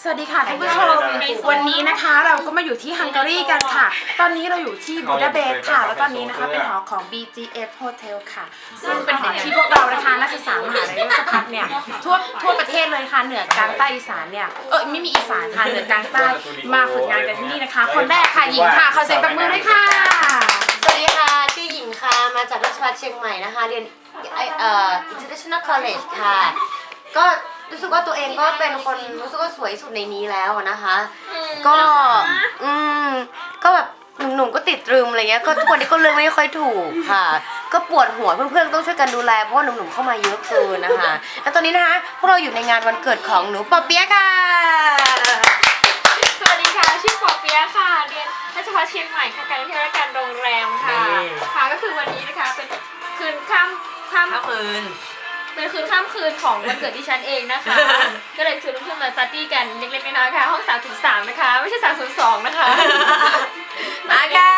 สวัสดีค่ะท่านผู้ชมวันนี้นะคะเราก็มาอยู่ที่ฮังการีกันค่ะ ตอนนี้เราอยู่ที่บูดาเปสต์ค่ะ แล้วตอนนี้นะคะเป็นหอของ BGS Hotel ค่ะ ซึ่งเป็นหอที่พวกเรานะคะนักศึกษามหาลัยราชภัฏเนี่ยทั่วทั่วประเทศเลยค่ะเหนือกลางใต้อีสานเนี่ยเออไม่มีอีสานค่ะเหนือกลางใต้มาฝึกงานกันที่นี่นะคะ คนแรกค่ะหญิงค่ะขอเสียงปรบมือด้วยค่ะสวัสดีค่ะชื่อหญิงค่ะมาจากราชภัฏเชียงใหม่นะคะเรียนไอเอ่อ International College ค่ะ ก็ รู้สึกว่าตัวเองก็เป็นคนรู้สึกว่าสวยที่สุดในนี้แล้วอะนะคะ ก็อืมก็แบบหนุ่มๆก็ติดตรึมอะไรเงี้ยก็ทุกวันนี้ก็เลือกไม่ค่อยถูกค่ะ ก็ปวดหัวเพื่อนๆต้องช่วยกันดูแลเพราะว่าหนุ่มๆเข้ามาเยอะเกินนะคะ แล้วตอนนี้นะคะพวกเราอยู่ในงานวันเกิดของหนูปอเปียะค่ะ สวัสดีค่ะ ชื่อปอเปียะค่ะ เรียนราชภัฏเชียงใหม่ค่ะการท่องเที่ยวและการโรงแรมค่ะค่ะ ก็คือวันนี้นะคะเป็นคืนข้ามข้ามข้าวคืน เป็นคืนข้ามคืนของวันเกิดที่ฉันเองนะคะ ก็เลยชวนเพื่อนๆมาปาร์ตี้กันเล็กๆน้อยๆค่ะ ห้อง303นะคะ ไม่ใช่302นะคะมาค่ะ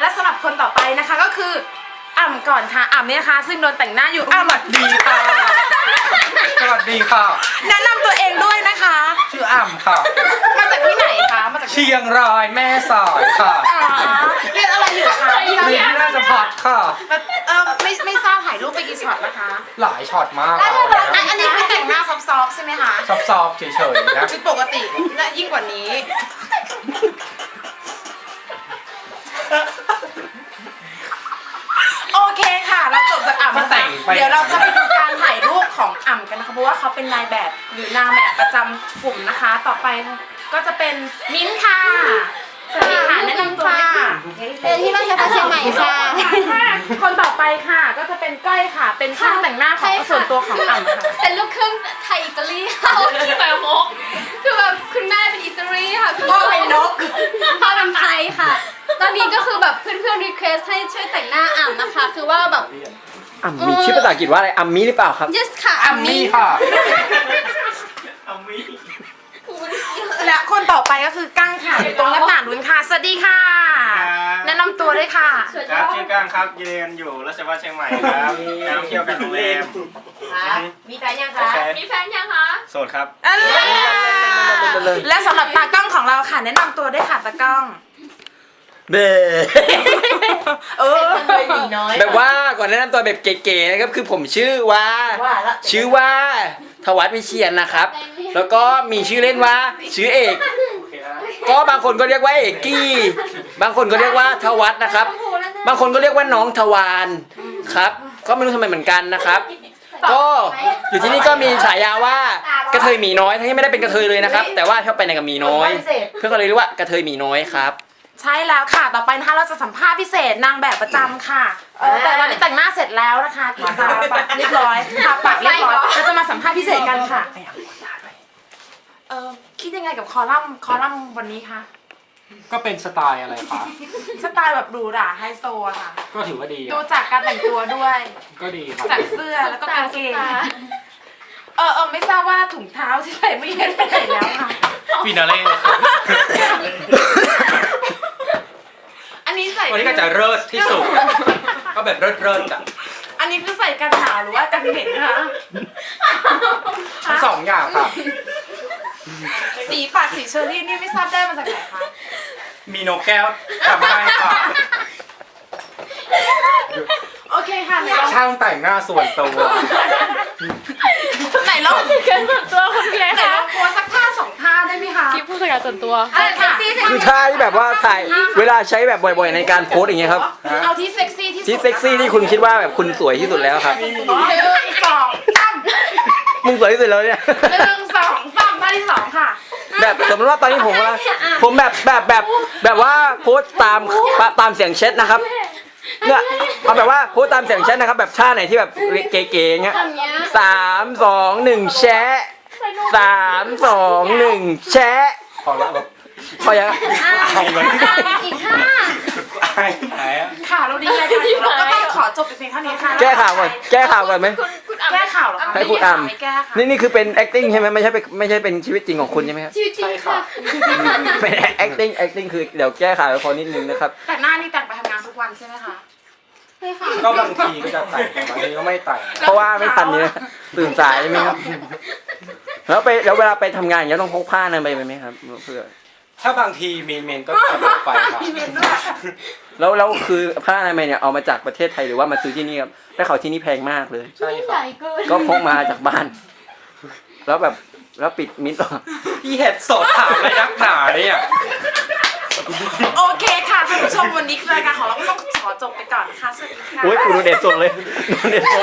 และสำหรับคนต่อไปนะคะก็คืออ่ำก่อนค่ะอ่ำเนี่ยนะคะซึ่งโดนแต่งหน้าอยู่อ่ำดีค่ะ สวัสดีค่ะ แนะนำตัวเองด้วยนะคะ ชื่ออ่ำค่ะ มาจากที่ไหนคะมาจากที่เชียงรายแม่สายค่ะอ๋อเรียนอะไรอยู่คะเรียนที่ราชพัฒค่ะ เออไม่ไม่ทราบถ่าย รูปไปกี่ช็อตนะคะ หลายช็อตมากอันอันนี้คือแต่งหน้าซอฟต์ๆใช่ไหมคะซอบๆเฉยๆนะคือปกติและยิ่งกว่านี้ โอเคค่ะ เราจบจากอ่ำมาแต่งไป เดี๋ยวเราจะไปดูการถ่ายรูปของอ่ำกันนะคะเพราะว่าเขาเป็นนายแบบหรือนางแบบประจำกลุ่มนะคะ ต่อไปก็จะเป็นมิ้นท์ค่ะสวัสดีค่ะแนะนำตัวด้วยค่ะเรียนที่ราชภัฏเชียงใหม่ค่ะ คนต่อไปค่ะก็จะ เป็นก้อยค่ะ เป็นช่างแต่งหน้าของส่วนตัวของอ่ำค่ะ เป็นลูกครึ่งไทยอิตาลีค่ะที่แบบมกคือแบบคุณแม่เป็นอิตาลีค่ะคุณพ่อเป็นนกพ่อเป็นไทยค่ะ ตอนนี้ก็คือแบบเพื่อนๆรีเควสให้ช่วยแต่งหน้าอ่ำนะคะ คือว่าแบบอ่ำมีชื่อภาษาอังกฤษว่าอะไรอัมมี่หรือเปล่าครับ yes ค่ะอัมมี่ค่ะและคนต่อไปก็คือกั้งค่ะอยู่ตรงหน้าต่างนู้นค่ะ สวัสดีค่ะ แนะนำตัวด้วยค่ะ ครับชื่อก้างครับเรียนอยู่ราชวัฒเชียงใหม่ครับการท่องเที่ยวการโรงแรมมีแฟนยังโอคะเคมีแฟนยังคะ โสดครับ และสำหรับตากล้องของเราค่ะ แนะนำตัวด้วยค่ะตากล้องเบ้เออหญิงน้อยแบบว่าก่อนแนะนำตัวแบบเก๋ๆนะครับคือผมชื่อว่าว่าละชื่อว่าทวัฒน์วิเชียนนะครับ แล้วก็มีชื่อเล่นว่า ชื่อเอก ก็บางคนก็เรียกว่าเอกกี้ บางคนก็เรียกว่าทวัฒน์นะครับ บางคนก็เรียกว่าน้องทวารครับ ก็ไม่รู้ทำไมเหมือนกันนะครับ ก็อยู่ที่นี่ก็มีฉายาว่ากระเทยหมีน้อยทั้งที่ไม่ได้เป็นกระเทยเลยนะครับ แต่ว่าชอบไปไหนกับหมีน้อย เพื่อนก็เลยเรียกว่ากระเทยหมีน้อยครับ ใช่แล้วค่ะ ต่อไปนะคะเราจะสัมภาษณ์พิเศษนางแบบประจำค่ะเออแต่ตอนนี้แต่งหน้าเสร็จแล้วนะคะติดตาปัดเรียบร้อยทาปากเรียบร้อยเราจะมาสัมภาษณ์พิเศษกันค่ะเออคิดยังไงกับคอลัมน์คอลัมน์วันนี้คะ ก็เป็นสไตล์อะไรคะสไตล์แบบหรูหราไฮโซอะค่ะ ก็ถือว่าดีดูอะจากการแต่งตัวด้วย ก็ดีครับจากเสื้อแล้วก็กางเกง เออเออไม่ทราบว่าถุงเท้าที่ใส่เมื่อกี้ไปไหนแล้วค่ะ ฟินาเล่อันนี้ใส่ วันนี้ก็จะเลิศที่สุด ก็แบบเลิศเลิศๆอะอันนี้คือใส่กันหนาวหรือว่ากันเหม็นคะทั้งสองอย่างค่ะ สีปากสีเชอร์รี่นี่ไม่ทราบได้มาจากไหนคะ มีนกแก้วทำให้ค่ะโอเคค่ะไหนลองช่างแต่งหน้าส่วนตัวไหนลองเกินส่วนตัวคุณพี่ไหนคะลองโพสสักท่าสองท่าได้ไหมคะคลิปผู้จัดการส่วนตัวอะค่ะคือท่าที่แบบว่าถ่ายเวลาใช้แบบบ่อยๆ ในการโพสอย่างเงี้ยครับ เอาที่เซ็กซี่ที่สุดที่เซ็กซี่ที่คุณคิดว่าแบบคุณสวยที่สุดแล้วครับ หนึ่งสองสามมึงสวยที่สุดแล้วเนี่ย หนึ่งสองสามท่าที่สองค่ะ แบบสมมติว่าตอนนี้ผมว่าผมแบบแบบแบบแบบว่าโพสต์ตามตามเสียงแชทนะครับเนี่ยเอาแบบว่าโพสต์ตามเสียงแชทนะครับแบบท่าไหนที่แบบเก๋ๆอย่างเงี้ยสามสองหนึ่งแชะสามสองหนึ่งแชะพอแล้วแบบพอยังอายเลยอีกห้าอายอายอะค่ะเราดีใจกันอยู่เราก็ต้องขอจบเพียงเท่านี้ค่ะแก้ข่าวก่อนแก้ข่าวก่อนไหม คุณคุณอะแก้ข่าวเหรอคะให้พูดอ่านไม่แก้ค่ะนี่นี่คือเป็น acting ใช่ไหมไม่ใช่เป็นไม่ใช่เป็นชีวิตจริงของคุณใช่ไหมครับชีวิตจริงค่ะ เป็น acting acting คือเดี๋ยวแก้ข่าวให้พอนิดนึงนะครับแต่หน้านี่แต่งไปทำงานทุกวันใช่ไหมคะใช่ค่ะก็บางทีก็จะแต่งบางทีก็ไม่แต่งเพราะว่าไม่ทันเนี่ยตื่นสายใช่ไหมครับ แล้วไปแล้วเวลาไปทำงานอย่างเงี้ยต้องพกผ้าอนามัยไปไหมครับเพื่อถ้าบางทีเมนเมนก็ขับรถไปครับ มีเมนด้วย แล้วแล้วคือผ้าอนามัยเนี่ยเอามาจากประเทศไทยหรือว่ามาซื้อที่นี่ครับได้ข่าวที่นี่แพงมากเลย ใช่ครับก็พกมาจากบ้าน แล้วแบบแล้วปิดมิดหรอพี่เห็ดสดถามอะไรนักหนาเนี่ย โอเคค่ะท่านผู้ชมวันนี้รายการของเราก็ต้องขอจบไปก่อนค่ะสวัสดีค่ะ โอ้ยคุณดูเด็ดสุดเลยดูเด็ดสุด